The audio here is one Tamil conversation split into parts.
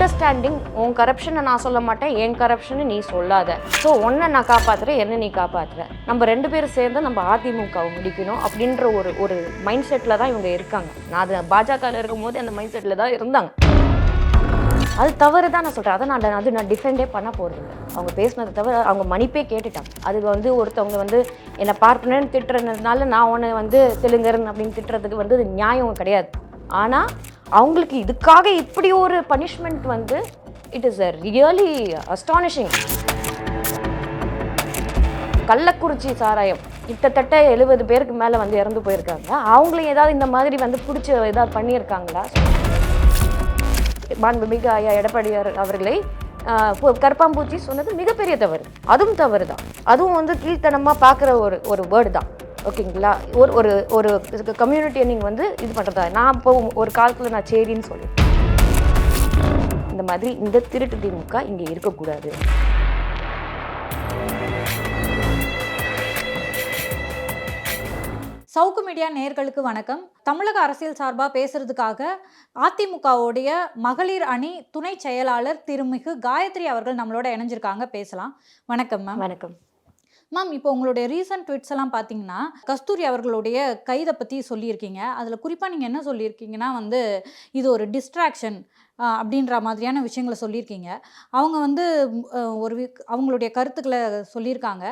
அண்டர்ஸ்டாண்டிங் உன் கரப்ஷனை நான் சொல்ல மாட்டேன் என் கரப்ஷனை நீ சொல்லாத. ஸோ உன்னை நான் காப்பாற்றுறேன் என்ன நீ காப்பாற்றுற நம்ம ரெண்டு பேரும் சேர்ந்து நம்ம அதிமுகவை முடிக்கணும் அப்படின்ற ஒரு ஒரு மைண்ட் செட்டில் தான் இவங்க இருக்காங்க. நான் அது பாஜகவில் இருக்கும்போது அந்த மைண்ட் செட்டில் தான் இருந்தாங்க. அது தவறு தான் நான் சொல்கிறேன் அதை நான் அது நான் டிஃபெண்டே பண்ண போகிறது அவங்க பேசினதை தவிர அவங்க மன்னிப்பே கேட்டுட்டாங்க. அது வந்து ஒருத்தவங்க வந்து என்னை பார்ப்பனேன்னு திட்டுறதுனால நான் உன்னை வந்து தெலுங்கரன் அப்படின்னு திட்டுறதுக்கு வந்து நியாயம் கிடையாது. ஆனால் அவங்களுக்கு இதுக்காக இப்படி ஒரு பனிஷ்மெண்ட் வந்து it is a really astonishing Kallakurichi சாராயம் கிட்டத்தட்ட எழுபது பேருக்கு மேலே வந்து இறந்து போயிருக்காங்க. அவங்களையும் ஏதாவது இந்த மாதிரி வந்து பிடிச்ச ஏதாவது பண்ணியிருக்காங்களா? மாண்புமிகு ஐயா எடப்பாடியார் அவர்களை கற்பாம்பூச்சி கருப்பாம்பூச்சி சொன்னது மிகப்பெரிய தவறு. அதுவும் தவறு தான் அதுவும் வந்து கீழ்த்தனமாக பார்க்குற ஒரு ஒரு வேர்டு தான். ஓகேங்களா? ஒரு ஒரு ஒரு கம்யூனிட்டியை நீங்கள் வந்து இது பண்ணுறதா நான் இப்போ ஒரு காலத்தில் நான் சரின்னு சொல்லி இந்த மாதிரி இந்த திருட்டு திமுக இங்கே இருக்கக்கூடாது. சவுக்கு மீடியா நேயர்களுக்கு வணக்கம். தமிழக அரசியல் சார்பாக பேசுறதுக்காக அதிமுகவுடைய மகளிர் அணி துணை செயலாளர் திருமிகு காயத்ரி அவர்கள் நம்மளோட இணைஞ்சிருக்காங்க. பேசலாம். வணக்கம் மேம். வணக்கம். மேம் இப்போ உங்களுடைய ரீசன்ட் ட்வீட்ஸ் எல்லாம் பார்த்தீங்கன்னா கஸ்தூரி அவர்களுடைய கைதை பற்றி சொல்லியிருக்கீங்க. அதில் குறிப்பாக நீங்கள் என்ன சொல்லியிருக்கீங்கன்னா வந்து இது ஒரு டிஸ்ட்ராக்ஷன் அப்படின்ற மாதிரியான விஷயங்களை சொல்லியிருக்கீங்க. அவங்க வந்து ஒரு அவங்களுடைய கருத்துக்களை சொல்லியிருக்காங்க.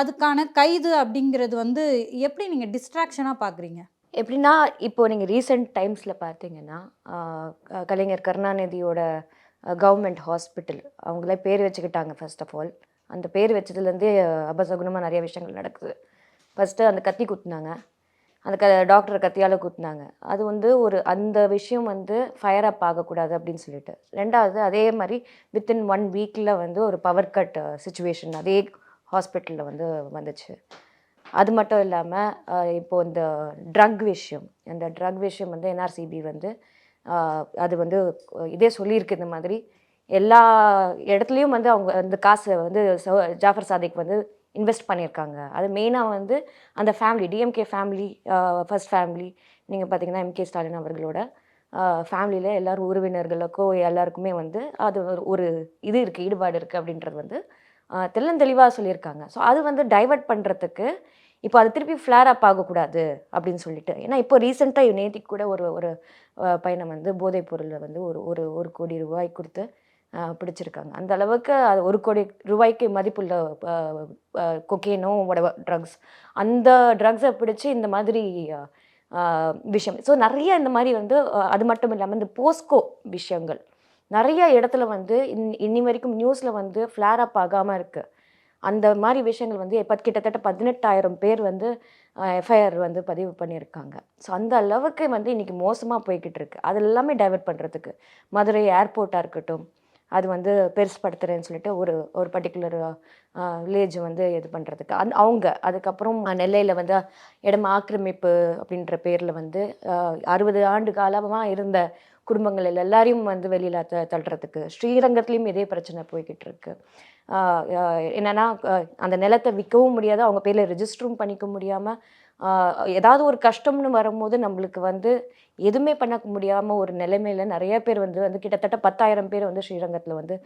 அதுக்கான கைது அப்படிங்கிறது வந்து எப்படி நீங்கள் டிஸ்ட்ராக்ஷனாக பார்க்குறீங்க எப்படின்னா இப்போது நீங்கள் ரீசெண்ட் டைம்ஸில் பார்த்தீங்கன்னா கலைஞர் கருணாநிதியோட கவர்மெண்ட் ஹாஸ்பிட்டல் அவங்களே பேர் வச்சுக்கிட்டாங்க ஃபர்ஸ்ட் ஆஃப் ஆல் அந்த பேர் வச்சதுலேருந்தே அபசகுணமாக நிறைய விஷயங்கள் நடக்குது. ஃபஸ்ட்டு அந்த கத்தி குத்துனாங்க. அந்த க டாக்டரை கத்தியால் குத்துனாங்க. அது வந்து ஒரு அந்த விஷயம் வந்து ஃபயர் அப் ஆகக்கூடாது அப்படின்னு சொல்லிட்டு. ரெண்டாவது அதே மாதிரி வித்தின் ஒன் வீக்கில் வந்து ஒரு பவர் கட் சுச்சுவேஷன் அதே ஹாஸ்பிட்டலில் வந்து வந்துச்சு. அது மட்டும் இல்லாமல் இப்போது இந்த ட்ரக் விஷயம் அந்த ட்ரக் விஷயம் வந்து என்ஆர்சிபி வந்து அது வந்து இதே சொல்லியிருக்கு இந்த மாதிரி. எல்லா இடத்துலையும் வந்து அவங்க அந்த காசை வந்து ஜாஃபர் சாதிக் வந்து இன்வெஸ்ட் பண்ணியிருக்காங்க. அது மெயினாக வந்து அந்த family DMK family first family நீங்கள் பார்த்தீங்கன்னா எம்கே ஸ்டாலின் அவர்களோட ஃபேமிலியில் எல்லாரும் உறவினர்களுக்கோ எல்லாருக்குமே வந்து அது ஒரு ஒரு இது இருக்குது ஈடுபாடு இருக்குது அப்படின்றது வந்து தெள்ளந்தெளிவாக சொல்லியிருக்காங்க. ஸோ அது வந்து டைவர்ட் பண்ணுறதுக்கு இப்போ அது திருப்பி ஃப்ளேர் அப் ஆகக்கூடாது அப்படின்னு சொல்லிட்டு. ஏன்னா இப்போ ரீசெண்டாக நேற்றி கூட ஒரு ஒரு பையனை வந்து போதைப் பொருளில் வந்து ஒரு ஒரு ஒரு கோடி ரூபாய் கொடுத்து பிடிச்சிருக்காங்க. அந்த அளவுக்கு அது ஒரு கோடி ரூபாய்க்கு மதிப்புள்ள கொக்கேனோ உடவ ட்ரக்ஸ் அந்த ட்ரக்ஸை பிடிச்சி இந்த மாதிரி விஷயம். ஸோ நிறைய இந்த மாதிரி வந்து அது மட்டும் இல்லாமல் இந்த போஸ்கோ விஷயங்கள். நிறைய இடத்துல வந்து இன் இன்னி வரைக்கும் நியூஸில் வந்து ஃப்ளேர் அப் ஆகாமல் இருக்குது அந்த மாதிரி விஷயங்கள் வந்து இப்போ கிட்டத்தட்ட பதினெட்டாயிரம் பேர் வந்து எஃப்ஐஆர் வந்து பதிவு பண்ணியிருக்காங்க. ஸோ அந்த அளவுக்கு வந்து இன்றைக்கி மோசமாக போய்கிட்டு இருக்குது அது எல்லாமே டைவெர்ட் பண்ணுறதுக்கு மதுரை ஏர்போர்ட்டாக இருக்கட்டும் அது வந்து பெருசுப்படுத்துறேன்னு சொல்லிட்டு ஒரு ஒரு பர்டிகுலர் வில்லேஜ் வந்து இது பண்ணுறதுக்கு அந் அவங்க அதுக்கப்புறம் நெல்லையில் வந்து இடம் ஆக்கிரமிப்பு அப்படின்ற பேரில் வந்து அறுபது ஆண்டு காலமாக இருந்த குடும்பங்கள் எல்லாரையும் வந்து வெளியில் த தள்ளுறதுக்கு ஸ்ரீரங்கத்துலேயும் இதே பிரச்சனை போய்கிட்டு இருக்கு. என்னென்னா அந்த நிலத்தை விற்கவும் முடியாது அவங்க பேரில் ரிஜிஸ்டரும் பண்ணிக்க முடியாமல் ஏதாவது ஒரு கஷ்டம்னு வரும்போது நம்மளுக்கு வந்து எதுவுமே பண்ண முடியாமல் ஒரு நிலைமையில நிறைய பேர் வந்து வந்து கிட்டத்தட்ட பத்தாயிரம் பேர் வந்து ஸ்ரீரங்கத்தில் வந்து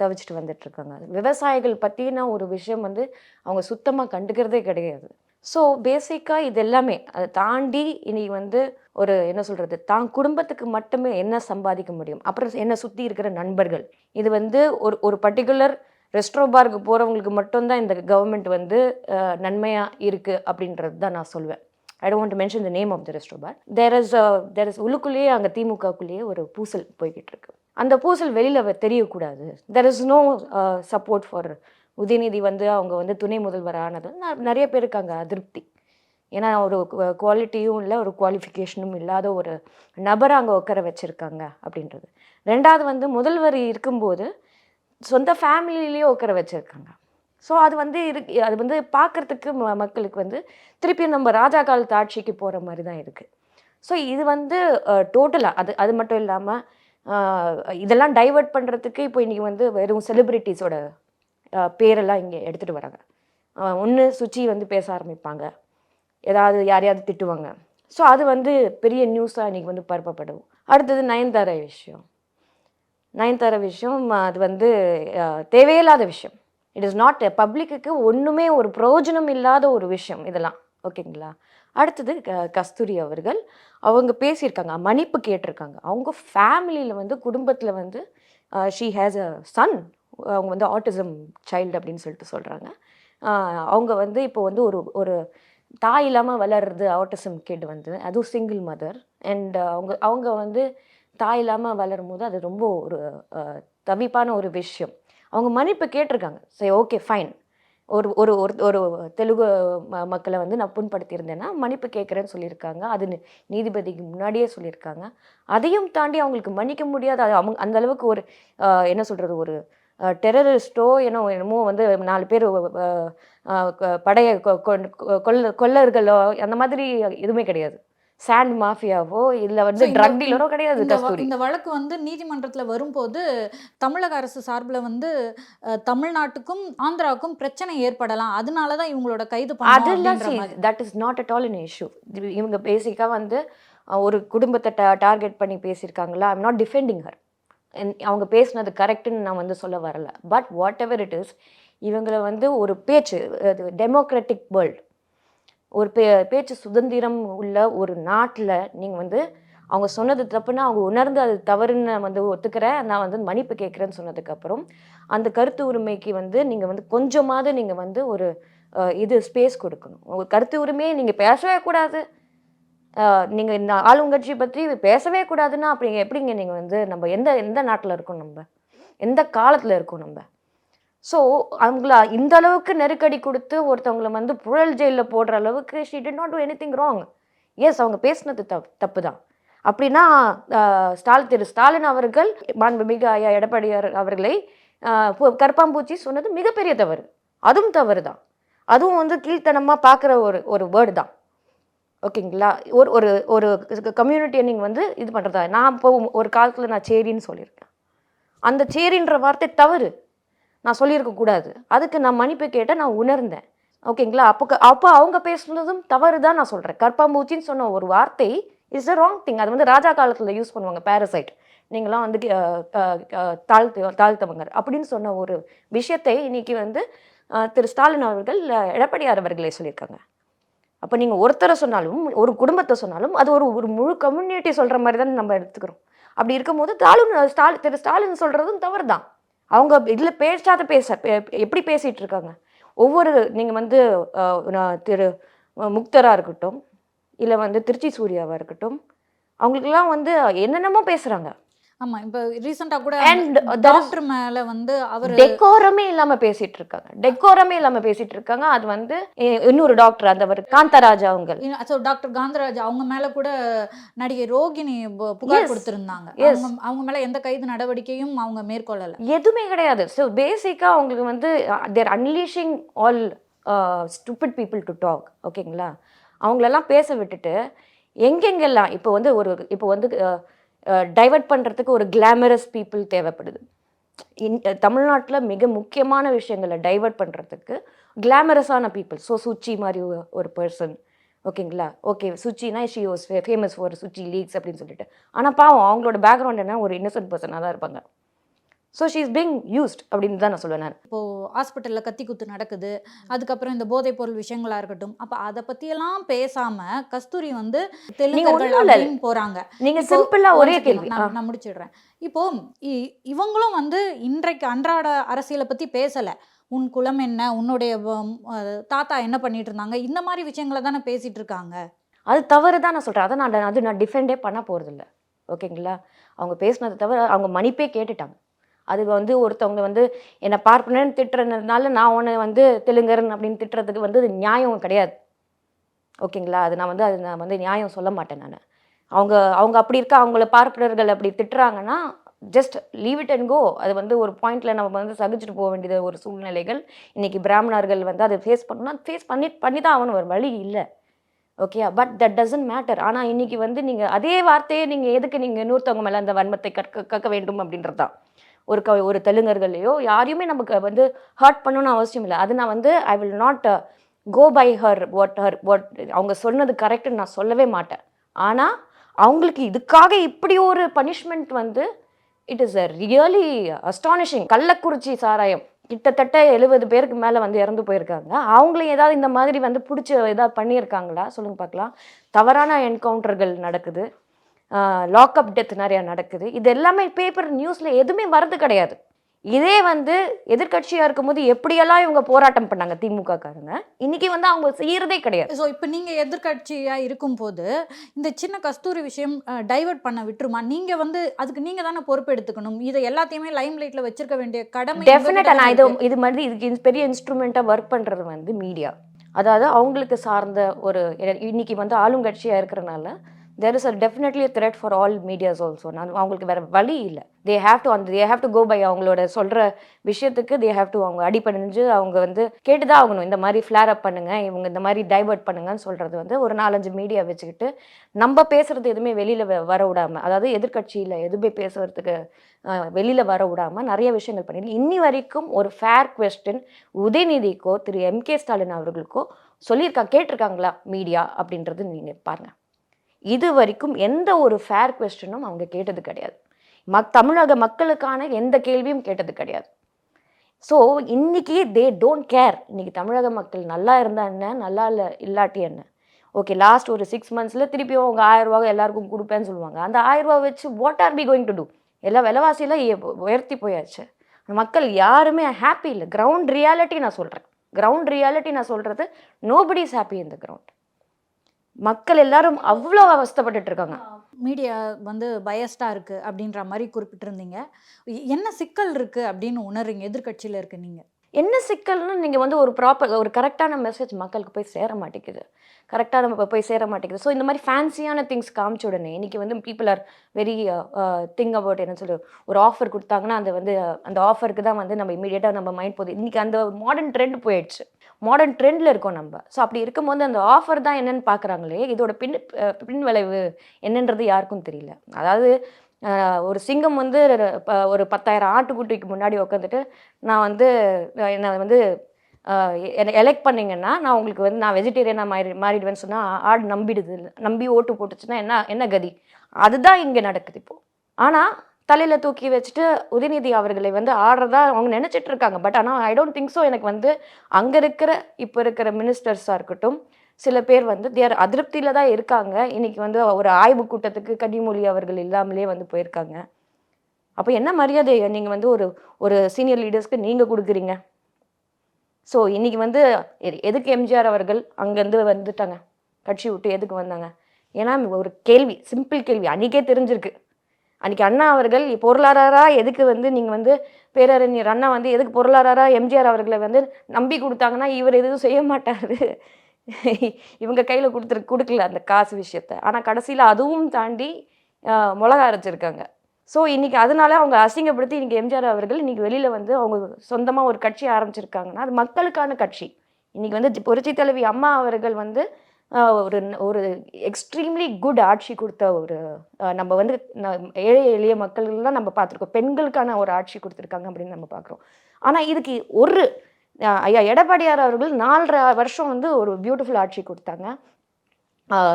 தவிச்சிட்டு வந்துட்டுருக்காங்க. விவசாயிகள் பற்றின ஒரு விஷயம் வந்து அவங்க சுத்தமாக கண்டுக்கிறதே கிடையாது. ஸோ பேசிக்காக இது எல்லாமே அதை தாண்டி இனி வந்து ஒரு என்ன சொல்கிறது தான் குடும்பத்துக்கு மட்டுமே என்ன சம்பாதிக்க முடியும்? அப்புறம் என்னை சுற்றி இருக்கிற நண்பர்கள்? இது வந்து ஒரு ஒரு பர்டிகுலர் ரெஸ்ட்ரோ பாருக்கு போகிறவங்களுக்கு மட்டும்தான் இந்த கவர்மெண்ட் வந்து நன்மையாக இருக்குது அப்படின்றது தான் நான் சொல்வேன். I don't mention the name of the restro bar there is there is உள்ளுக்குள்ளேயே அங்கே திமுகக்குள்ளேயே ஒரு பூசல் போய்கிட்டு இருக்கு. அந்த பூசல் வெளியில் தெரியக்கூடாது. There is no support for Udhayanidhi வந்து அவங்க வந்து துணை முதல்வர் ஆனது நிறைய பேருக்கு அங்கே அதிருப்தி. ஏன்னா ஒரு குவாலிட்டியும் இல்லை ஒரு குவாலிஃபிகேஷனும் இல்லாத ஒரு நபரை அங்கே உட்கார வச்சுருக்காங்க அப்படின்றது. ரெண்டாவது வந்து முதல்வர் இருக்கும்போது சொந்த ஃபேமிலியிலேயே உட்கார வச்சுருக்காங்க. ஸோ அது வந்து இருக்கு அது வந்து பார்க்குறதுக்கு மக்களுக்கு வந்து திருப்பி நம்ம ராஜா காலத்து ஆட்சிக்கு போகிற மாதிரி தான் இருக்குது ஸோ இது வந்து டோட்டலாக அது அது மட்டும் இல்லாமல் இதெல்லாம் டைவர்ட் பண்ணுறதுக்கு இப்போ இன்றைக்கி வந்து வெறும் செலிப்ரிட்டிஸோட பேரெல்லாம் இங்கே எடுத்துகிட்டு வராங்க. ஒன்று சுச்சி வந்து பேச ஆரம்பிப்பாங்க. ஏதாவது யாரையாவது திட்டுவாங்க. ஸோ அது வந்து பெரிய நியூஸாக இன்றைக்கி வந்து பரப்பப்படும். அடுத்தது நயன்தாரா விஷயம். நயன்தாரா விஷயம் அது வந்து தேவையில்லாத விஷயம். இட் இஸ் நாட் பப்ளிக்குக்கு ஒன்றுமே ஒரு பிரயோஜனம் இல்லாத ஒரு விஷயம் இதெல்லாம். ஓகேங்களா? அடுத்தது க- கஸ்தூரி அவர்கள் அவங்க பேசியிருக்காங்க மன்னிப்பு கேட்டிருக்காங்க. அவங்க ஃபேமிலியில் வந்து குடும்பத்தில் வந்து ஷீ ஹேஸ் அ சன் அவங்க வந்து ஆட்டிசம் சைல்டு அப்படின்னு சொல்லிட்டு சொல்கிறாங்க அவங்க வந்து இப்போ வந்து ஒரு ஒரு தாய் இல்லாமல் வளர்றது ஆட்டிசம் கிட் வந்து அதுவும் சிங்கிள் மதர் அண்ட் அவங்க அவங்க வந்து தாய் இல்லாமல் வளரும் போது அது ரொம்ப ஒரு தவிப்பான ஒரு விஷயம். அவங்க மன்னிப்பு கேட்டிருக்காங்க. சரி ஓகே ஃபைன் ஒரு ஒரு ஒரு ஒரு தெலுங்கு ம- மக்களை வந்து நான் புண்படுத்தியிருந்தேன்னா மன்னிப்பு கேட்குறேன்னு சொல்லியிருக்காங்க. அது நீதிபதிக்கு முன்னாடியே சொல்லியிருக்காங்க. அதையும் தாண்டி அவங்களுக்கு மன்னிக்க முடியாத. அது அவங்க அந்த அளவுக்கு ஒரு என்ன சொல்கிறது ஒரு டெரரிஸ்டோ ஏன்னோ என்னமோ வந்து நாலு பேர் படைய கொ- கொ- கொல்லர்களோ அந்த மாதிரி எதுவுமே கிடையாது. சாண்ட் மாஃபியாவோ இல்லை வந்து ட்ரக் டீலரோ கிடையாது இந்த வ- கஸ்தூரி. இந்த வழக்கு வந்து நீதிமன்றத்தில் வரும்போது தமிழக அரசு சார்பில் வந்து தமிழ்நாட்டுக்கும் ஆந்திராவுக்கும் பிரச்சனை ஏற்படலாம். அதனால தான் இவங்களோட கைது அதெல்லாம். That is not at all in issue இவங்க பேசிக்காக வந்து ஒரு குடும்பத்தை டார்கெட் பண்ணி பேசியிருக்காங்களா? ஐம் நாட் டிஃபெண்டிங் ஹர் அவங்க பேசுனது கரெக்டுன்னு நான் வந்து சொல்ல வரல. But whatever it is இவங்களை வந்து ஒரு பேச்சு டெமோக்ராட்டிக் வேர்ல்ட் ஒரு பே பேச்சு சுதந்திரம் உள்ள ஒரு நாட்டில் நீங்கள் வந்து அவங்க சொன்னது தப்புன்னா அவங்க உணர்ந்து அது தவறுன்னு நான் வந்து ஒத்துக்கிறேன். நான் வந்து மன்னிப்பு கேட்குறேன்னு சொன்னதுக்கப்புறம் அந்த கருத்து உரிமைக்கு வந்து நீங்கள் வந்து கொஞ்சமாவது நீங்கள் வந்து ஒரு இது ஸ்பேஸ் கொடுக்கணும். உங்கள் கருத்து உரிமையை நீங்கள் பேசவே கூடாது. நீங்கள் இந்த ஆளுங்கட்சி பற்றி பேசவே கூடாதுன்னா அப்படிங்க எப்படிங்க நீங்கள் வந்து நம்ம எந்த எந்த நாட்டில் இருக்கோம் நம்ம? எந்த காலத்தில் இருக்கோம் நம்ம? ஸோ அவங்கள இந்த அளவுக்கு நெருக்கடி கொடுத்து ஒருத்தவங்கள வந்து புழல் ஜெயிலில் போடுற அளவுக்கு she did not do anything wrong yes அவங்க பேசுனது தப் தப்பு தான் அப்படின்னா ஸ்டால் ஸ்டாலின் திரு ஸ்டாலின் அவர்கள் மாண்புமிகு ஐயா எடப்பாடியார் அவர்களை கருப்பாம்பூச்சி சொன்னது மிகப்பெரிய தவறு. அதுவும் தவறு தான் அதுவும் வந்து கீழ்த்தனமாக பார்க்குற ஒரு ஒரு வேர்டு தான். ஓகேங்களா? ஒரு ஒரு ஒரு கம்யூனிட்டியை நீங்கள் வந்து இது பண்ணுறதா நான் இப்போ ஒரு காலத்தில் நான் சேரின்னு சொல்லியிருக்கேன். அந்த சேரின்ற வார்த்தை தவறு. நான் சொல்லியிருக்கக்கூடாது அதுக்கு நான் மன்னிப்பு கேட்ட நான் உணர்ந்தேன். ஓகேங்களா? அப்போ க- அப்போ அவங்க பேசுனதும் தவறு தான் நான் சொல்கிறேன் கற்பாம்பூச்சின்னு சொன்ன ஒரு வார்த்தை இஸ் அ ராங் திங் அது வந்து ராஜா காலத்தில் யூஸ் பண்ணுவாங்க பேரசைட் நீங்களாம் வந்து தாழ்த்து தாழ்த்தவங்க அப்படின்னு சொன்ன ஒரு விஷயத்தை இன்னைக்கு வந்து திரு ஸ்டாலின் அவர்கள் எடப்பாடியார் அவர்களே சொல்லியிருக்காங்க. அப்போ நீங்கள் ஒருத்தரை சொன்னாலும் ஒரு குடும்பத்தை சொன்னாலும் அது ஒரு ஒரு முழு கம்யூனிட்டி சொல்கிற மாதிரி தான் நம்ம எடுத்துக்கிறோம். அப்படி இருக்கும்போது ஸ்டாலின் ஸ்டாலின் திரு ஸ்டாலின் சொல்கிறதும் தவறு தான் அவங்க இதில் பேசாத பேச பே- எப்படி பேசிகிட்டு இருக்காங்க? ஒவ்வொரு நீங்கள் வந்து நான் திரு முக்தராக இருக்கட்டும் இல்லை வந்து திருச்சி சூர்யாவாக இருக்கட்டும் அவங்களுக்கெல்லாம் வந்து என்னென்னமோ பேசுகிறாங்க ஆமா இப்போ ரீசெண்டா கூட is- டாக்டர் மேல வந்து அவர் டெக்கோரமே இல்லாம பேசிட்டு இருக்காங்க டெக்கோரமே இல்லாம பேசிட்டு இருக்காங்க அது வந்து இன்னொரு டாக்டர் அந்த அவர் காந்தராஜ் அவங்க ஸோ டாக்டர் காந்தராஜ் அவங்க மேல கூட நடிகை ரோகிணி புகார். கொடுத்திருந்தாங்க. அவங்க மேல எந்த கைது நடவடிக்கையும் அவங்க மேற்கொள்ளல. எதுவுமே கிடையாது. ஸோ பேசிக்காக அவங்களுக்கு வந்து there unleashing all stupid people to talk ஓகேங்களா அவங்களெல்லாம் பேச விட்டுட்டு எங்கெங்கெல்லாம் இப்போ வந்து ஒரு இப்போ வந்து டைவர்ட் பண்ணுறதுக்கு ஒரு கிளாமரஸ் பீப்புள் தேவைப்படுது. இன் தமிழ்நாட்டில் மிக முக்கியமான விஷயங்களை டைவர்ட் பண்ணுறதுக்கு கிளாமரஸான பீப்புள் ஸோ சுச்சி மாதிரி ஒரு பர்சன் ஓகேங்களா okay சுச்சினா she was famous for Suchi leaks அப்படின்னு சொல்லிட்டு. ஆனால் பாவம் அவங்களோட பேக்ரவுண்ட் என்ன? ஒரு இன்னசென்ட் பர்சனாக தான் இருப்பாங்க. So she is being used அப்படின்னு தான் நான் சொல்லுவேன் நான். இப்போ ஹாஸ்பிட்டல்ல கத்தி குத்து நடக்குது. அதுக்கப்புறம் இந்த போதைப் பொருள் விஷயங்களா இருக்கட்டும். அப்ப அதை பத்தியெல்லாம் பேசாம கஸ்தூரி வந்து தெலுங்கர்கள் போறாங்க. நீங்கள் சிம்பிளாக ஒரே கேள்வி. நான் நான் முடிச்சிடுறேன். இப்போ இவங்களும் வந்து இன்றைக்கு அன்றாட அரசியலை பத்தி பேசல. உன் குலம் என்ன? உன்னுடைய தாத்தா என்ன பண்ணிட்டு இருந்தாங்க? இந்த மாதிரி விஷயங்களை தானே பேசிட்டு இருக்காங்க. அது தவறு தான் நான் சொல்கிறேன் அதை நான் அது நான் டிஃபெண்டே பண்ண போகிறதில்ல ஓகேங்களா? அவங்க பேசுனது தவிர அவங்க மன்னிப்பே கேட்டுட்டாங்க. அது வந்து ஒருத்தவங்க வந்து என்னை பார்ப்பனன்னு திட்டுறதுனால நான் உன்னை வந்து தெலுங்கரன் அப்படின்னு திட்டுறதுக்கு வந்து அது நியாயம் கிடையாது. ஓகேங்களா? அது நான் வந்து அது நான் வந்து நியாயம் சொல்ல மாட்டேன் நான். அவங்க அவங்க அப்படி இருக்க? அவங்கள பார்ப்பனர்கள் அப்படி திட்டுறாங்கன்னா just leave it and go அது வந்து ஒரு பாயிண்ட்டில் நம்ம வந்து சகிச்சுட்டு போக வேண்டியது ஒரு சூழ்நிலைகள். இன்றைக்கி பிராமணர்கள் வந்து அதை ஃபேஸ் பண்ணணும்னா ஃபேஸ் பண்ணி பண்ணி தான் ஆகணும். ஒரு வழி இல்லை. Okay but that doesn't matter ஆனால் இன்றைக்கி வந்து நீங்கள் அதே வார்த்தையை நீங்கள் எதுக்கு நீங்கள் இன்னொருத்தவங்க மேலே அந்த வன்மத்தை கற்க கற்க வேண்டும் அப்படின்றது தான் ஒரு க ஒரு தெலுங்கர்களையோ யாரையுமே நமக்கு வந்து ஹர்ட் பண்ணணும்னு அவசியம் இல்லை. அது நான் வந்து I will not go by her what her what அவங்க சொன்னது கரெக்டுன்னு நான் சொல்லவே மாட்டேன். ஆனால் அவங்களுக்கு இதுக்காக இப்படி ஒரு பனிஷ்மெண்ட் வந்து it is a really astonishing Kallakurichi சாராயம் கிட்டத்தட்ட எழுபது பேருக்கு மேலே வந்து இறந்து போயிருக்காங்க. அவங்களையும் ஏதாவது இந்த மாதிரி வந்து பிடிச்ச ஏதாவது பண்ணியிருக்காங்களா? சொல்லுங்க பார்க்கலாம். தவறான என்கவுண்டர்கள் நடக்குது. லாக்அப் டெத் நிறையா நடக்குது. இது எல்லாமே பேப்பர் நியூஸில் எதுவுமே வரது கிடையாது. இதே வந்து எதிர்க்கட்சியாக இருக்கும்போது எப்படியெல்லாம் இவங்க போராட்டம் பண்ணாங்க திமுக காரங்க இன்னைக்கு வந்து அவங்க செய்யறதே கிடையாது. ஸோ இப்போ நீங்கள் எதிர்க்கட்சியாக இருக்கும்போது இந்த சின்ன கஸ்தூரி விஷயம் டைவர்ட் பண்ண விட்டுருமா? நீங்கள் வந்து அதுக்கு நீங்கள் தானே பொறுப்பு எடுத்துக்கணும். இதை எல்லாத்தையுமே லைம் லைட்டில் வச்சிருக்க வேண்டிய கடமை டெஃபினட்டாக நான் இது இது மாதிரி இதுக்கு இது பெரிய இன்ஸ்ட்ருமெண்ட்டாக ஒர்க் பண்ணுறது வந்து மீடியா அதாவது அவங்களுக்கு சார்ந்த ஒரு இன்னைக்கு வந்து ஆளுங்கட்சியாக இருக்கிறனால there is a definitely threat for all medias also நான் அவங்களுக்கு வேற வழி இல்லை. தே ஹேவ் டு அந்த they have to go by அவங்களோட சொல்கிற விஷயத்துக்கு தே ஹேவ் டு அவங்க அடிப்பணிஞ்சு அவங்க வந்து கேட்டு தான் ஆகணும். இந்த மாதிரி ஃப்ளேர் அப் பண்ணுங்க இவங்க இந்த மாதிரி டைவர்ட் பண்ணுங்கன்னு சொல்கிறது வந்து ஒரு நாலஞ்சு மீடியா வச்சுக்கிட்டு நம்ம பேசுறது எதுவுமே வெளியில் வர விடாமல் அதாவது எதிர்க்கட்சியில் எதுவுமே பேசுறதுக்கு வெளியில் வர விடாமல் நிறைய விஷயங்கள் பண்ணிட்டு இன்னி வரைக்கும் ஒரு ஃபேர் கொஸ்டின் உதயநிதிக்கோ திரு எம் கே ஸ்டாலின் அவர்களுக்கோ சொல்லியிருக்கா கேட்டிருக்காங்களா மீடியா அப்படின்றது நீங்கள் பாருங்கள் இது வரைக்கும் எந்த ஒரு ஃபேர் கொஸ்டினும் அவங்க கேட்டது கிடையாது. மக் தமிழக மக்களுக்கான எந்த கேள்வியும் கேட்டது கிடையாது. ஸோ இன்னைக்கு தே டோன்ட் கேர் இன்னைக்கு தமிழக மக்கள் நல்லா இருந்தா என்ன? நல்லா இல்லை இல்லாட்டி என்ன? ஓகே லாஸ்ட் ஒரு சிக்ஸ் மந்த்ஸில் திருப்பியும் அவங்க ஆயிரரூவா எல்லாருக்கும் கொடுப்பேன்னு சொல்லுவாங்க. அந்த ஆயிரரூவா வச்சு what are be going to do எல்லா விலைவாசியெல்லாம் உயர்த்தி போயாச்சு. மக்கள் யாருமே ஹாப்பி இல்லை. கிரவுண்ட் ரியாலிட்டி நான் சொல்கிறேன் கிரவுண்ட் ரியாலிட்டி நான் சொல்கிறது நோபடி இஸ் ஹாப்பி இந்த கிரவுண்ட் மக்கள் எல்லாரும் அவ்வளோ அவஸ்தைப்பட்டுட்டு இருக்காங்க. மீடியா வந்து பயஸ்டாக இருக்குது அப்படின்ற மாதிரி குறிப்பிட்டிருந்தீங்க. என்ன சிக்கல் இருக்குது அப்படின்னு உணர்றீங்க? எதிர்க்கட்சியில் இருக்க நீங்கள் என்ன சிக்கல்னு நீங்கள் வந்து ஒரு ப்ராப்பர் ஒரு கரெக்டான மெசேஜ் மக்களுக்கு போய் சேர மாட்டேங்குது. கரெக்டாக நம்ம போய் சேர மாட்டேங்குது. ஸோ இந்த மாதிரி ஃபேன்சியான திங்ஸ் காமிச்ச உடனே இன்றைக்கி வந்து people are very think about என்ன சொல்லு ஒரு ஆஃபர் கொடுத்தாங்கன்னா அந்த வந்து அந்த ஆஃபருக்கு தான் வந்து நம்ம இமீடியட்டாக நம்ம மைண்ட் போகுது. இன்றைக்கி அந்த மாடர்ன் ட்ரெண்ட் போயிடுச்சு. மாடர்ன் ட்ரெண்டில் இருக்கோம் நம்ம. ஸோ அப்படி இருக்கும்போது அந்த ஆஃபர் தான் என்னென்னு பார்க்குறாங்களே இதோட பின் பின் விளைவு என்னன்றது யாருக்கும் தெரியல. அதாவது ஒரு சிங்கம் வந்து ப- ஒரு பத்தாயிரம் ஆட்டுக்குட்டிக்கு முன்னாடி உட்காந்துட்டு நான் வந்து என்னை வந்து என்னை எலெக்ட் பண்ணிங்கன்னா நான் உங்களுக்கு வந்து நான் வெஜிடேரியனாக மாறி மாறிடுவேன்னு சொன்னால் ஆடு நம்பிடுது நம்பி ஓட்டு போட்டுச்சுன்னா என்ன என்ன கதி? அதுதான் இங்கே நடக்குது இப்போ. ஆனால் தலையில் தூக்கி வச்சுட்டு உதயநிதி அவர்களை வந்து ஆடுறதா அவங்க நினச்சிட்டு இருக்காங்க. பட் ஆனால் ஐ டோன்ட் திங்க் ஸோ எனக்கு வந்து அங்கே இருக்கிற இப்போ இருக்கிற மினிஸ்டர்ஸாக இருக்கட்டும் சில பேர் வந்து தேர் அதிருப்தியில் தான் இருக்காங்க. இன்னைக்கு வந்து ஒரு ஆய்வு கூட்டத்துக்கு கனிமொழி அவர்கள் இல்லாமலே வந்து போயிருக்காங்க. அப்போ என்ன மரியாதை நீங்கள் வந்து ஒரு ஒரு சீனியர் லீடர்ஸ்க்கு நீங்கள் கொடுக்குறீங்க? ஸோ இன்னைக்கு வந்து எதுக்கு எம்ஜிஆர் அவர்கள் அங்கேருந்து வந்துட்டாங்க? கட்சி விட்டு எதுக்கு வந்தாங்க? ஏன்னா ஒரு கேள்வி சிம்பிள் கேள்வி அன்றைக்கே தெரிஞ்சிருக்கு. அன்றைக்கி அண்ணா அவர்கள் பொருளாதாரா எதுக்கு வந்து நீங்கள் வந்து பேரறிஞர் அண்ணா வந்து எதுக்கு பொருளாதாரா எம்ஜிஆர் அவர்களை வந்து நம்பி கொடுத்தாங்கன்னா இவர் எதுவும் செய்ய மாட்டார். இவங்க கையில் கொடுத்துரு கொடுக்கல அந்த காசு விஷயத்த. ஆனால் கடைசியில் அதுவும் தாண்டி மிளகா அரைச்சிருக்காங்க. ஸோ இன்றைக்கி அதனால அவங்க அசிங்கப்படுத்தி இன்றைக்கி எம்ஜிஆர் அவர்கள் இன்றைக்கி வெளியில் வந்து அவங்க சொந்தமாக ஒரு கட்சி ஆரம்பிச்சிருக்காங்கன்னா அது மக்களுக்கான கட்சி. இன்றைக்கி வந்து புரட்சி தலைவி அம்மா அவர்கள் வந்து ஒரு ஒரு எக்ஸ்ட்ரீம்லி குட் ஆட்சி கொடுத்த ஒரு நம்ம வந்து ந- ஏழை எளிய மக்கள்லாம் நம்ம பார்த்துருக்கோம். பெண்களுக்கான ஒரு ஆட்சி கொடுத்துருக்காங்க அப்படின்னு நம்ம பார்க்குறோம். ஆனால் இதுக்கு ஒரு ஐயா எடப்பாடியார் அவர்கள் நாலரை வருஷம் வந்து ஒரு பியூட்டிஃபுல் ஆட்சி கொடுத்தாங்க.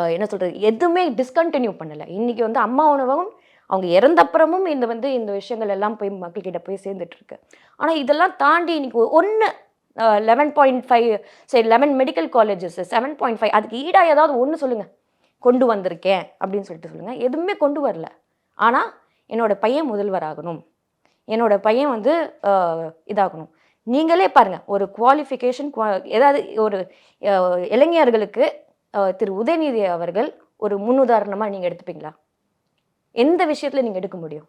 என்ன சொல்கிறது எதுவுமே டிஸ்கண்டினியூ பண்ணலை. இன்றைக்கி வந்து அம்மா உணவகம் அவங்க இறந்தப்புறமும் இந்த வந்து இந்த விஷயங்கள் எல்லாம் போய் மக்கள்கிட்ட போய் சேர்ந்துட்டுருக்கு ஆனால் இதெல்லாம் தாண்டி இன்னைக்கு ஒன்று லெவன் பாயிண்ட் ஃபைவ் சரி eleven medical colleges seven point five அதுக்கு ஈடாக ஏதாவது ஒன்று சொல்லுங்கள் கொண்டு வந்திருக்கேன் அப்படின்னு சொல்லிட்டு சொல்லுங்கள் எதுவுமே கொண்டு வரல. ஆனால் என்னோடய பையன் முதல்வர் ஆகணும். பையன் வந்து இதாகணும். நீங்களே பாருங்கள் ஒரு குவாலிஃபிகேஷன் ஏதாவது ஒரு இளைஞர்களுக்கு திரு உதயநிதி அவர்கள் ஒரு முன்னுதாரணமாக நீங்கள் எடுத்துப்பீங்களா? எந்த விஷயத்தில் நீங்கள் எடுக்க முடியும்?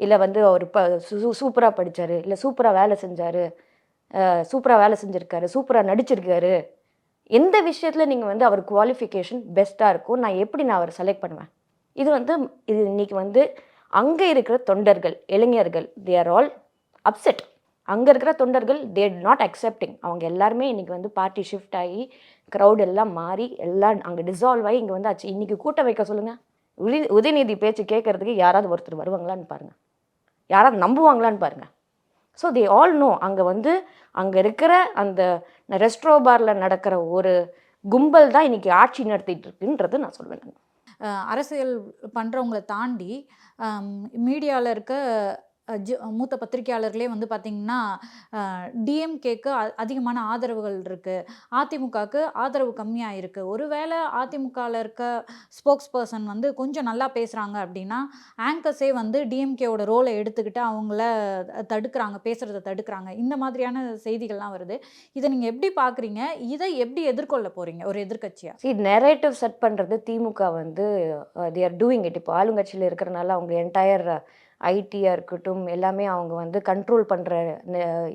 இல்லை வந்து அவர் ப சூப்பராக படித்தார் இல்லை சூப்பராக வேலை செஞ்சார் சூப்பராக வேலை செஞ்சுருக்காரு சூப்பராக நடிச்சிருக்காரு. எந்த விஷயத்தில் நீங்கள் வந்து அவர் குவாலிஃபிகேஷன் பெஸ்ட்டாக இருக்கும் நான் எப்படி நான் அவரை செலக்ட் பண்ணுவேன்? இது வந்து இது இன்றைக்கி வந்து அங்கே இருக்கிற தொண்டர்கள் இளைஞர்கள் தே ஆர் ஆல் அப்செட் அங்கே இருக்கிற தொண்டர்கள் தேர் நாட் அக்செப்டிங் அவங்க எல்லாருமே இன்றைக்கி வந்து பார்ட்டி ஷிஃப்ட் ஆகி க்ரௌட் எல்லாம் மாறி எல்லாம் அங்கே டிசால்வ் ஆகி இங்கே வந்து ஆச்சு இன்றைக்கி கூட்டம் வைக்க சொல்லுங்கள் உதயநிதி பேச்சு கேட்கறதுக்கு யாராவது ஒருத்தர் வருவாங்களான்னு பாருங்கள் யாராவது நம்புவாங்களான்னு பாருங்கள் ஸோ தே ஆல் நோ அங்கே வந்து அங்கே இருக்கிற அந்த ரெஸ்ட்ரோ பாரில் நடக்கிற ஒரு கும்பல் தான் இன்றைக்கி ஆட்சி நடத்திட்டு இருக்குன்றது நான். சொல்வேன் அரசியல் பண்ணுறவங்கள தாண்டி மீடியாவில் இருக்க மூத்த பத்திரிகையாளர்களே வந்து பார்த்திங்கன்னா டிஎம்கேக்கு அதிகமான ஆதரவுகள் இருக்குது அதிமுகவுக்கு ஆதரவு கம்மியாக இருக்குது ஒருவேளை அதிமுகவில் இருக்க ஸ்போக்ஸ் பர்சன் வந்து கொஞ்சம் நல்லா பேசுகிறாங்க அப்படின்னா ஆங்கர்ஸே வந்து டிஎம்கேவோட ரோலை எடுத்துக்கிட்டு அவங்கள தடுக்கிறாங்க பேசுகிறத தடுக்கிறாங்க. இந்த மாதிரியான செய்திகள்லாம் வருது. இதை நீங்கள் எப்படி பார்க்குறீங்க இதை எப்படி எதிர்கொள்ள போகிறீங்க ஒரு எதிர்க்கட்சியாக சி நெரேட்டிவ் செட் பண்ணுறது திமுக வந்து தேர் டூயிங் இட் இப்போ ஆளுங்கட்சியில் இருக்கிறனால அவங்க என்டையர் ஐடியாக இருக்கட்டும் எல்லாமே அவங்க வந்து கண்ட்ரோல் பண்ணுற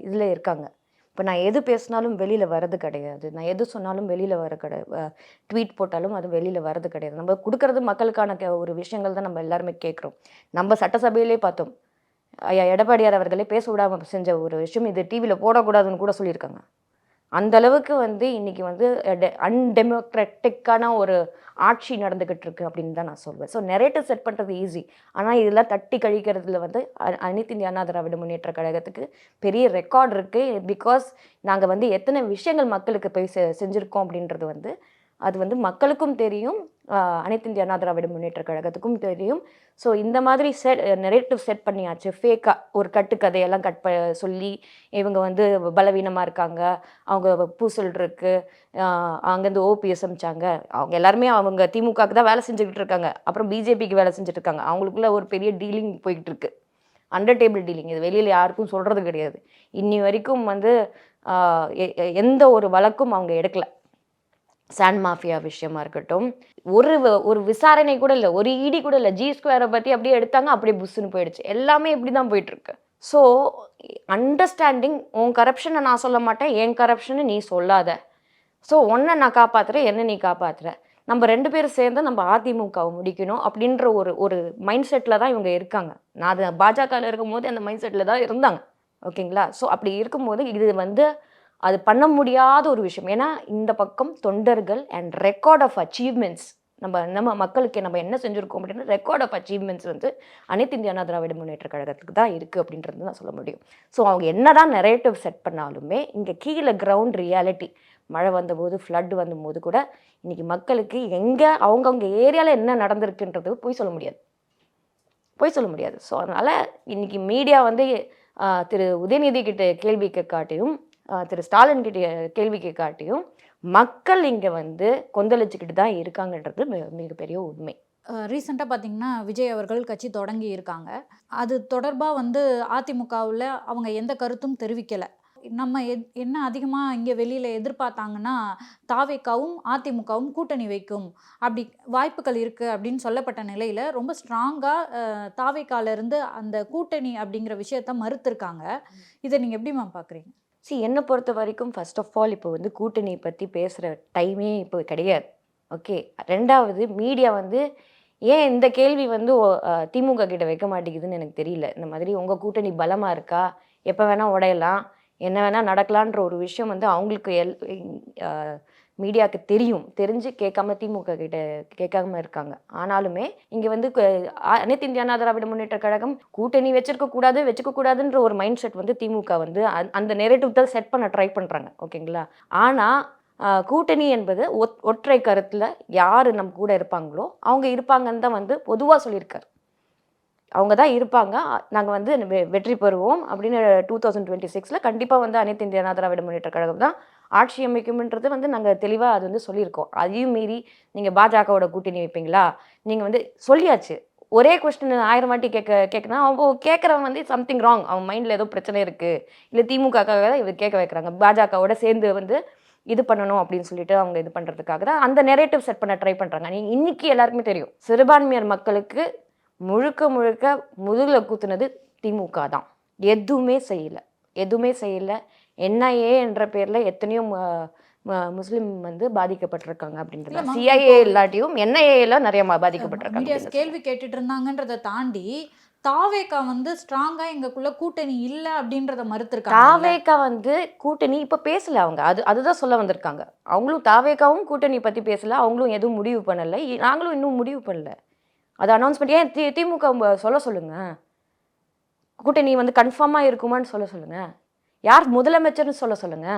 இதில் இருக்காங்க. இப்போ நான் எது பேசினாலும் வெளியில் வர்றது கிடையாது. நான் எது சொன்னாலும் வெளியில் வர கிடையாது ட்வீட் போட்டாலும் அது வெளியில் வர்றது கிடையாது. நம்ம கொடுக்கறது மக்களுக்கான ஒரு விஷயங்கள் தான் நம்ம எல்லாருமே கேட்குறோம். நம்ம சட்டசபையிலே பார்த்தோம். எடப்பாடியார் அவர்களே பேச விடாமல் செஞ்ச ஒரு விஷயம். இது டிவியில் போடக்கூடாதுன்னு கூட சொல்லியிருக்காங்க. அந்த அளவுக்கு வந்து இன்னைக்கு வந்து அன்டெமோக்ராட்டிக்கான ஒரு ஆட்சி நடந்துக்கிட்டு இருக்கு அப்படின்னு தான் நான் சொல்வேன். ஸோ நெரேட்டிவ் செட் பண்ணுறது ஈஸி ஆனால் இதெல்லாம் தட்டி கழிக்கிறதுல வந்து அ- அனைத்து இந்திய அண்ணா திராவிட முன்னேற்ற கழகத்துக்கு பெரிய ரெக்கார்ட் இருக்குது பிகாஸ் நாங்கள் வந்து எத்தனை விஷயங்கள் மக்களுக்கு போய் செ செஞ்சுருக்கோம் அப்படின்றது வந்து அது வந்து மக்களுக்கும் தெரியும் அனைத்து இந்திய அண்ணா திராவிட முன்னேற்ற கழகத்துக்கும் தெரியும். ஸோ இந்த மாதிரி செட் நெரேட்டிவ் செட் பண்ணியாச்சு. ஃபேக்காக ஒரு கட்டுக்கதையெல்லாம் கட் ப சொல்லி இவங்க வந்து பலவீனமாக இருக்காங்க. அவங்க பூசல் இருக்கு. அங்கேருந்து ஓபிஎஸ் அமைச்சாங்க. அவங்க எல்லாருமே அவங்க திமுகவுக்கு தான் வேலை செஞ்சுக்கிட்டு இருக்காங்க. அப்புறம் பிஜேபிக்கு வேலை செஞ்சுட்டு இருக்காங்க. அவங்களுக்குள்ள ஒரு பெரிய டீலிங் போய்கிட்டு இருக்கு. அண்டர் டேபிள் டீலிங் இது வெளியில் யாருக்கும் சொல்கிறது கிடையாது. இன்னி வரைக்கும் வந்து எ- எந்த ஒரு வழக்கும் அவங்க எடுக்கலை. சாண்ட் மாஃபியா விஷயமா இருக்கட்டும். ஒரு வ- ஒரு விசாரணை கூட இல்லை ஒரு இடி கூட இல்லை ஜி ஸ்கொயரை பற்றி அப்படியே எடுத்தாங்க அப்படியே புஷ்ஷுன்னு போயிடுச்சு. எல்லாமே இப்படி தான் போயிட்டுருக்கு. ஸோ அண்டர்ஸ்டாண்டிங் உன் கரப்ஷனை நான் சொல்ல மாட்டேன் என் கரப்ஷனை நீ சொல்லாத. ஸோ ஒன்றை நான் காப்பாற்றுறேன் என்ன நீ காப்பாற்றுற நம்ம ரெண்டு பேரும் சேர்ந்து நம்ம அதிமுகவை முடிக்கணும் அப்படின்ற ஒரு ஒரு மைண்ட் செட்டில் தான் இவங்க இருக்காங்க. நான் அது பாஜகவில் இருக்கும்போது அந்த மைண்ட் செட்டில் தான் இருந்தாங்க. ஓகேங்களா? ஸோ அப்படி இருக்கும்போது இது வந்து அது பண்ண முடியாத ஒரு விஷயம். ஏன்னா இந்த பக்கம் தொண்டர்கள் அண்ட் ரெக்கார்ட் ஆஃப் அச்சீவ்மெண்ட்ஸ் நம்ம நம்ம மக்களுக்கு நம்ம என்ன செஞ்சுருக்கோம் அப்படின்னா ரெக்கார்ட் ஆஃப் அச்சீவ்மெண்ட்ஸ் வந்து அனைத்து இந்திய அண்ணா திராவிட முன்னேற்ற கழகத்துக்கு தான் இருக்குது அப்படின்றது தான் சொல்ல முடியும். ஸோ அவங்க என்னதான் நெரேட்டிவ் செட் பண்ணாலுமே இங்கே கீழே கிரவுண்ட் ரியாலிட்டி மழை வந்தபோது ஃப்ளட் வந்தபோது கூட இன்றைக்கி மக்களுக்கு எங்கே அவங்கவுங்க ஏரியாவில் என்ன நடந்திருக்குன்றது போய் சொல்ல முடியாது. போய் சொல்ல முடியாது. ஸோ அதனால் இன்றைக்கி மீடியா வந்து திரு உதயநிதி கிட்ட கேள்விக்கு காட்டியும் திரு ஸ்டாலின் கிட்ட கேள்விக்கு காட்டியும் மக்கள் இங்கே வந்து கொந்தளிச்சுக்கிட்டு தான் இருக்காங்கன்றது மிகப்பெரிய உண்மை. ரீசெண்டாக பார்த்தீங்கன்னா விஜய் அவர்கள் கட்சி தொடங்கி இருக்காங்க. அது தொடர்பாக வந்து அதிமுகவில் அவங்க எந்த கருத்தும் தெரிவிக்கலை. நம்ம எத் என்ன அதிகமாக இங்கே வெளியில் எதிர்பார்த்தாங்கன்னா தாவேக்காவும் அதிமுகவும் கூட்டணி வைக்கும் அப்படி வாய்ப்புகள் இருக்குது அப்படின்னு சொல்லப்பட்ட நிலையில் ரொம்ப ஸ்ட்ராங்காக தாவேக்காலேருந்து அந்த கூட்டணி அப்படிங்கிற விஷயத்த மறுத்திருக்காங்க. இதை நீங்கள் எப்படி மேம் பார்க்குறீங்க சி என்னை பொறுத்த வரைக்கும் ஃபஸ்ட் ஆஃப் ஆல் இப்போ வந்து கூட்டணி பற்றி பேசுகிற டைமே இப்போ கிடையாது. ஓகே ரெண்டாவது மீடியா வந்து ஏன் இந்த கேள்வி வந்து திமுக கிட்ட வைக்க மாட்டேங்குதுன்னு எனக்கு தெரியல. இந்த மாதிரி உங்கள் கூட்டணி பலமாக இருக்கா? எப்போ வேணால் உடையலாம். என்ன வேணால் நடக்கலான்ற ஒரு விஷயம் வந்து அவங்களுக்கு எல் மீடியாவுக்கு தெரியும். தெரிஞ்சு கேட்காம திமுக கிட்ட கேட்காம இருக்காங்க. ஆனாலுமே இங்கே வந்து அனைத்து இந்திய அண்ணா திராவிட முன்னேற்ற கழகம் கூட்டணி வச்சிருக்க கூடாது வச்சுக்க கூடாதுன்ற ஒரு மைண்ட் செட் வந்து திமுக வந்து அந்த- அந்த நெரேட்டிவ் தான் செட் பண்ண ட்ரை பண்ணுறாங்க ஓகேங்களா? ஆனால் கூட்டணி என்பது ஒத் ஒற்றை கருத்தில் யார் நம்ம கூட இருப்பாங்களோ அவங்க இருப்பாங்கன்னு தான் வந்து பொதுவாக சொல்லியிருக்காரு. அவங்க தான் இருப்பாங்க. நாங்கள் வந்து வெற்றி பெறுவோம் அப்படின்னு டூ தௌசண்ட் டுவெண்ட்டி சிக்ஸில் கண்டிப்பாக வந்து அனைத்து இந்திய அண்ணா திராவிட முன்னேற்ற கழகம் தான் ஆட்சி அமைக்கும்ன்றது வந்து நாங்கள் தெளிவாக அது வந்து சொல்லியிருக்கோம். அதையும் மீறி நீங்கள் பாஜகவோட கூட்டணி வைப்பீங்களா? நீங்கள் வந்து சொல்லியாச்சு. ஒரே கொஸ்டின் ஆயிரம் வாட்டி கேட்க கேட்கணும் அவன் கேட்குறவன் வந்து சம்திங் ராங் அவன் மைண்டில் ஏதோ பிரச்சனை இருக்குது இல்லை திமுகக்காக தான் இவர் கேட்க வைக்கிறாங்க. பாஜகவோட சேர்ந்து வந்து இது பண்ணணும் அப்படின்னு சொல்லிட்டு அவங்க இது பண்ணுறதுக்காக தான் அந்த நெரேட்டிவ் செட் பண்ண ட்ரை பண்ணுறாங்க நீங்கள் இன்னைக்கு எல்லாருக்குமே தெரியும். சிறுபான்மையர் மக்களுக்கு முழுக்க முழுக்க முதுகில் கூத்துனது திமுக தான். எதுவுமே செய்யலை. எதுவுமே செய்யலை. என்ஐஏ என்ற பேரில் எத்தனையோ முஸ்லிம் வந்து பாதிக்கப்பட்டிருக்காங்க அப்படின்றது. சிஐஏ இல்லாட்டியும் என்ஐஏல நிறைய பாதிக்கப்பட்டிருக்காங்க. கேள்வி கேட்டுட்டு இருந்தாங்கன்றதை தாண்டி தாவேக்கா வந்து ஸ்ட்ராங்கா எங்களுக்குள்ள கூட்டணி இல்ல அப்படின்றத மறுத்திருக்காங்க தாவேக்கா வந்து கூட்டணி இப்ப பேசல அவங்க. அது அதுதான் சொல்ல வந்திருக்காங்க. அவங்களும் தாவேக்காவும் கூட்டணி பத்தி பேசல. அவங்களும் எதுவும் முடிவு பண்ணல. நாங்களும் இன்னும் முடிவு பண்ணல. அது அனௌன்ஸ்மெண்ட் ஏன் தி திமுக சொல்ல சொல்லுங்க? கூட்டணி வந்து கன்ஃபார்மா இருக்குமான்னு சொல்ல சொல்லுங்க. யார் முதலமைச்சர்னு சொல்ல சொல்லுங்க?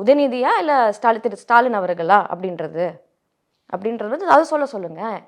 உதயநிதியா இல்லை ஸ்டாலின் திரு ஸ்டாலின் அவர்களா அப்படின்றது? அப்படின்றது வந்து அதை சொல்ல சொல்லுங்கள்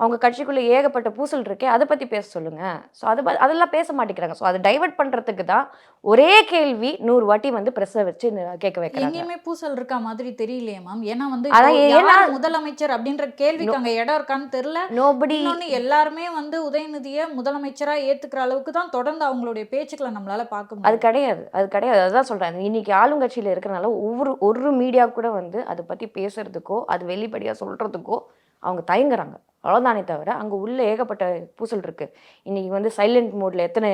அவங்க கட்சிக்குள்ளே ஏகப்பட்ட பூசல் இருக்கே அதை பற்றி பேச சொல்லுங்கள் ஸோ அது ப- அதெல்லாம் பேச மாட்டேங்கிறாங்க. ஸோ அதை டைவர்ட் பண்ணுறதுக்கு தான் ஒரே கேள்வி நூறு வாட்டி வந்து ப்ரெஸ்ஸை வச்சு கேட்க வைக்கிறாங்க. எங்கேயுமே பூசல் இருக்கா மாதிரி தெரியலையே மேம் ஏன்னா வந்து ஏன்னா- முதலமைச்சர் அப்படின்ற கேள்விக்கு அங்க இடம் இருக்கான்னு தெரியல. நோபடி எல்லாருமே வந்து உதயநிதியை முதலமைச்சரா ஏத்துக்கிற அளவுக்கு தான் தொடர்ந்து அவங்களுடைய பேச்சுக்களை நம்மளால பார்க்க அது கிடையாது. அது கிடையாது. அதுதான் சொல்கிறேன் இன்னைக்கு ஆளுங்கட்சியில் இருக்கிறனால ஒவ்வொரு ஒரு மீடியா கூட வந்து அதை பற்றி பேசுறதுக்கோ அது வெளிப்படையாக சொல்கிறதுக்கோ அவங்க தயங்குறாங்க. அவ்வளோதானே தவிர அங்கே உள்ள ஏகப்பட்ட பூசல் இருக்குது இன்றைக்கி வந்து சைலண்ட் மோடில் எத்தனை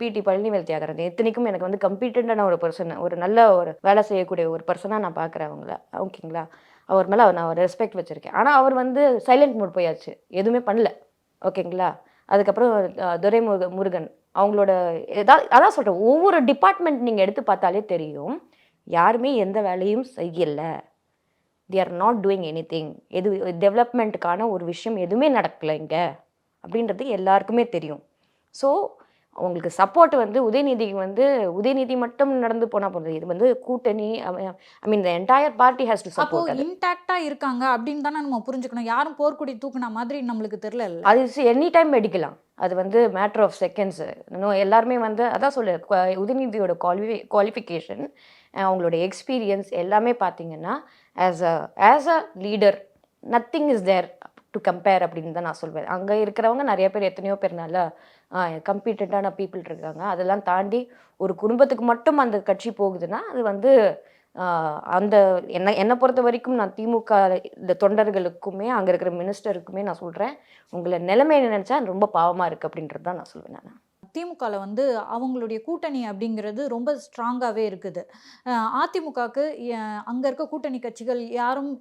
பிடி பழனிவேல் தியாகராஜன் எத்தனைக்கும் எனக்கு வந்து கம்பீட்டண்டான ஒரு பர்சன் ஒரு நல்ல ஒரு வேலை செய்யக்கூடிய ஒரு பர்சனாக நான் பார்க்குறேன் அவங்கள. ஓகேங்களா? அவர் மேலே நான் ஒரு ரெஸ்பெக்ட் வச்சுருக்கேன். ஆனால் அவர் வந்து சைலண்ட் மோட் போயாச்சு. எதுவுமே பண்ணல. ஓகேங்களா? அதுக்கப்புறம் துரை முருக முருகன் அவங்களோட ஏதாவது அதான் சொல்கிறேன் ஒவ்வொரு டிபார்ட்மெண்ட் நீங்கள் எடுத்து பார்த்தாலே தெரியும். யாருமே எந்த வேலையும் செய்யலை. They are not doing anything எது டெவலப்மெண்ட்டுக்கான ஒரு விஷயம் எதுவுமே நடக்கலை இங்கே. அப்படின்றது எல்லாருக்குமே தெரியும். ஸோ அவங்களுக்கு சப்போர்ட் வந்து உதயநிதிக்கு வந்து உதயநிதி மட்டும் நடந்து போனால் போகுது இது வந்து கூட்டணி I mean the entire party has to support இன்டாக்டா இருக்காங்க அப்படின்னு தானே நம்ம புரிஞ்சுக்கணும். யாரும் போர்க்குடி தூக்குன மாதிரி நம்மளுக்கு தெரியல அது எனி டைம் எடுக்கலாம் அது வந்து மேட்ரு ஆஃப் செகண்ட்ஸு இன்னும் எல்லாருமே வந்து அதான் சொல்லு உதயநிதியோட குவாலிஃபி குவாலிஃபிகேஷன் அவங்களோட எக்ஸ்பீரியன்ஸ் எல்லாமே பார்த்தீங்கன்னா as a as a leader nothing is there to compare அப்படின்னு தான் நான் சொல்வேன். அங்கே இருக்கிறவங்க நிறைய பேர் எத்தனையோ பேர் நல்லா கம்பீட்டண்டான பீப்புள் இருக்காங்க. அதெல்லாம் தாண்டி ஒரு குடும்பத்துக்கு மட்டும் அந்த கட்சி போகுதுன்னா அது வந்து அந்த என்ன என்னை பொறுத்த வரைக்கும் நான் திமுக இந்த தொண்டர்களுக்குமே அங்கே இருக்கிற மினிஸ்டருக்குமே நான் சொல்கிறேன் உங்களை நிலைமையை நினச்சா ரொம்ப பாவமாக இருக்குது அப்படின்றது தான் நான் சொல்லுவேன் நான். திமுகவில் வந்து அவங்களுடைய கூட்டணி அப்படிங்கிறது ரொம்ப ஸ்ட்ராங்காகவே இருக்குது. அதிமுகவுக்கு அங்கே இருக்க கூட்டணி கட்சிகள் யாரும்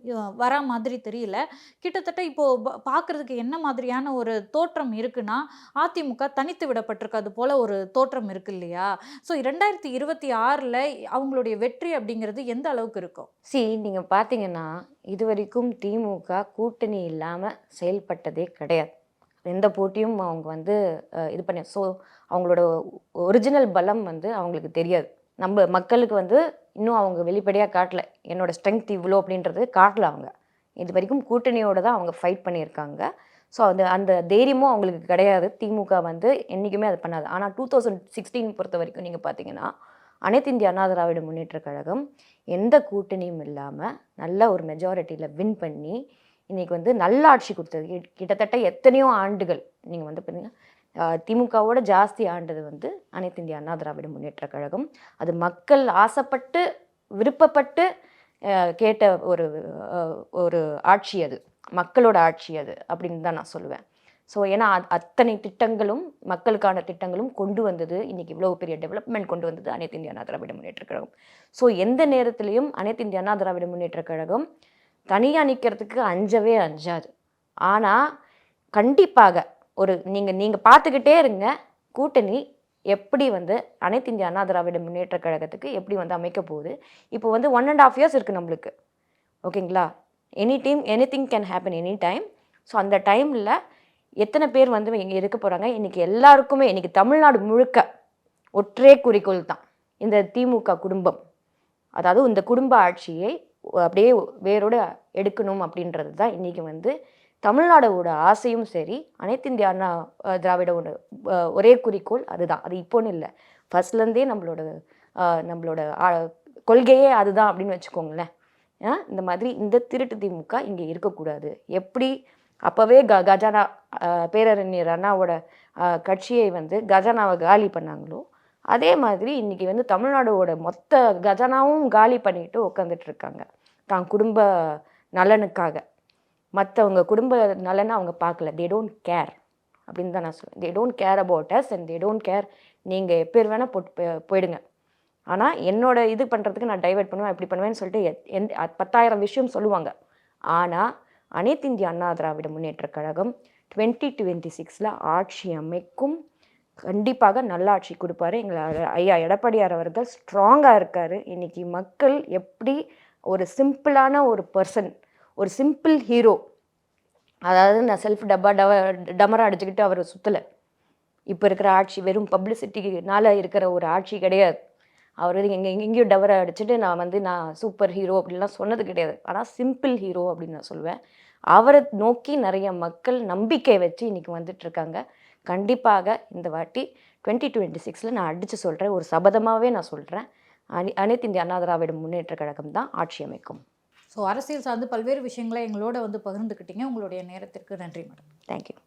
வர வரா மாதிரி தெரியல. கிட்டத்தட்ட இப்போது பார்க்குறதுக்கு என்ன மாதிரியான ஒரு தோற்றம் இருக்குன்னா அதிமுக தனித்து விடப்பட்டிருக்கு போல் ஒரு தோற்றம் இருக்கு இல்லையா? ஸோ ரெண்டாயிரத்தி இருபத்தி ஆறில் அவங்களுடைய வெற்றி அப்படிங்கிறது எந்த அளவுக்கு இருக்கும்? சி நீங்கள் பார்த்தீங்கன்னா இது வரைக்கும் திமுக கூட்டணி இல்லாமல் செயல்பட்டதே கிடையாது. எந்த போட்டியும் அவங்க வந்து இது பண்ண ஸோ அவங்களோட ஒரிஜினல் பலம் வந்து அவங்களுக்கு தெரியாது. நம்ம மக்களுக்கு வந்து இன்னும் அவங்க வெளிப்படையாக காட்டலை. என்னோடய ஸ்ட்ரென்த் இவ்வளோ அப்படின்றது காட்டல அவங்க. இது வரைக்கும் கூட்டணியோடு தான் அவங்க ஃபைட் பண்ணியிருக்காங்க. ஸோ அந்த அந்த தைரியமும் அவங்களுக்கு கிடையாது. திமுக வந்து என்றைக்குமே அது பண்ணாது. ஆனால் டூ தௌசண்ட் சிக்ஸ்டீன் பொறுத்த வரைக்கும் நீங்கள் பார்த்தீங்கன்னா அனைத்து இந்திய அண்ணா திராவிட முன்னேற்றக் கழகம் எந்த கூட்டணியும் இல்லாமல் நல்ல ஒரு மெஜாரிட்டியில் வின் பண்ணி இன்றைக்கி வந்து நல்லாட்சி கொடுத்தது. கிட்டத்தட்ட எத்தனையோ ஆண்டுகள் நீங்கள் வந்து பார்த்தீங்கன்னா திமுகவோட ஜாஸ்தி ஆண்டது வந்து அனைத்து இந்திய அண்ணா திராவிட முன்னேற்றக் கழகம். அது மக்கள் ஆசைப்பட்டு விருப்பப்பட்டு கேட்ட ஒரு ஒரு ஆட்சி அது. மக்களோட ஆட்சி அது அப்படின்னு தான் நான் சொல்லுவேன். ஸோ ஏன்னா அத்தனை திட்டங்களும் மக்களுக்கான திட்டங்களும் கொண்டு வந்தது இன்றைக்கி இவ்வளோ பெரிய டெவலப்மெண்ட் கொண்டு வந்தது அனைத்து இந்திய அண்ணா திராவிட முன்னேற்றக் கழகம். ஸோ எந்த நேரத்திலையும் அனைத்து இந்திய அண்ணா திராவிட முன்னேற்றக் கழகம் தனியாக நிற்கிறதுக்கு அஞ்சவே அஞ்சாது. ஆனால் கண்டிப்பாக ஒரு நீங்கள் நீங்கள் பார்த்துக்கிட்டே இருங்க. கூட்டணி எப்படி வந்து அனைத்து இந்திய அண்ணா திராவிட முன்னேற்றக் கழகத்துக்கு எப்படி வந்து அமைக்க போகுது? இப்போ வந்து ஒன் அண்ட் ஆஃப் இயர்ஸ் இருக்குது நம்மளுக்கு. ஓகேங்களா? Any time anything can happen any time so அந்த டைமில் எத்தனை பேர் வந்து இங்கே இருக்க போகிறாங்க இன்றைக்கி எல்லாருக்குமே இன்றைக்கி தமிழ்நாடு முழுக்க ஒற்றே குறிக்கோள் தான். இந்த திமுக குடும்பம். அதாவது இந்த குடும்ப ஆட்சியை அப்படியே வேரோடு எடுக்கணும் அப்படின்றது தான் இன்றைக்கி வந்து தமிழ்நாடோட ஆசையும் சரி அனைத்து இந்திய அண்ணா திராவிட திராவிடவோட ஒரே குறிக்கோள் அதுதான். அது இப்போன்னு இல்லை. ஃபர்ஸ்ட்லேருந்தே நம்மளோட நம்மளோட கொள்கையே அதுதான் அப்படின்னு வச்சுக்கோங்களேன். ஆ, இந்த மாதிரி இந்த திருட்டு திமுக இங்கே இருக்கக்கூடாது. எப்படி? அப்போவே க கஜானா பேரறிஞர் அண்ணாவோட கட்சியை வந்து கஜானாவை காலி பண்ணாங்களோ அதே மாதிரி இன்றைக்கி வந்து தமிழ்நாடோட மொத்த கஜானாவும் காலி பண்ணிட்டு உட்காந்துட்டு இருக்காங்க தான் குடும்ப நலனுக்காக. மற்றவங்க குடும்ப நலனை அவங்க பார்க்கல தே டோன்ட் கேர் அப்படின்னு தான் நான் சொல்லுவேன் they don't care about us and they don't care நீங்கள் எப்பேர் வேணால் போட்டு போயிடுங்க. ஆனால் என்னோட இது பண்ணுறதுக்கு நான் டைவெர்ட் பண்ணுவேன் இப்படி பண்ணுவேன்னு சொல்லிட்டு எத்- எந்த பத்தாயிரம் விஷயம் சொல்லுவாங்க. ஆனால் அனைத்து இந்திய அண்ணா திராவிட முன்னேற்றக் கழகம் டுவெண்ட்டி டுவெண்ட்டி சிக்ஸில் ஆட்சி அமைக்கும் கண்டிப்பாக நல்ல ஆட்சி கொடுப்பாரு. எங்களை ஐயா எடப்பாடியார் அவர்கள் ஸ்ட்ராங்காக இருக்கார். இன்னைக்கு மக்கள் எப்படி ஒரு சிம்பிளான ஒரு பர்சன் ஒரு சிம்பிள் ஹீரோ அதாவது நான் செல்ஃப் டப்பா டவ டமரா அடிச்சுக்கிட்டு அவரை சுற்றலை இப்போ இருக்கிற ஆட்சி வெறும் பப்ளிசிட்டினால இருக்கிற ஒரு ஆட்சி கிடையாது. அவர் எங்கே எங்கேயும் டவரை அடிச்சுட்டு நான் வந்து நான் சூப்பர் ஹீரோ அப்படின்லாம் சொன்னது கிடையாது. ஆனால் சிம்பிள் ஹீரோ அப்படின்னு நான் சொல்லுவேன். அவரை நோக்கி நிறைய மக்கள் நம்பிக்கை வச்சு இன்றைக்கி வந்துட்டுருக்காங்க கண்டிப்பாக இந்த வாட்டி டுவெண்ட்டி டுவெண்ட்டி சிக்ஸில் நான் அடித்து சொல்கிறேன் ஒரு சபதமாகவே நான் சொல்கிறேன் அனி அனைத்து இந்திய அண்ணா திராவிட முன்னேற்ற கழகம் தான் ஆட்சி அமைக்கும். ஸோ அரசியல் சார்ந்து பல்வேறு விஷயங்களை எங்களோட வந்து பகிர்ந்துக்கிட்டீங்க உங்களுடைய நேரத்திற்கு நன்றி மேடம். தேங்க்யூ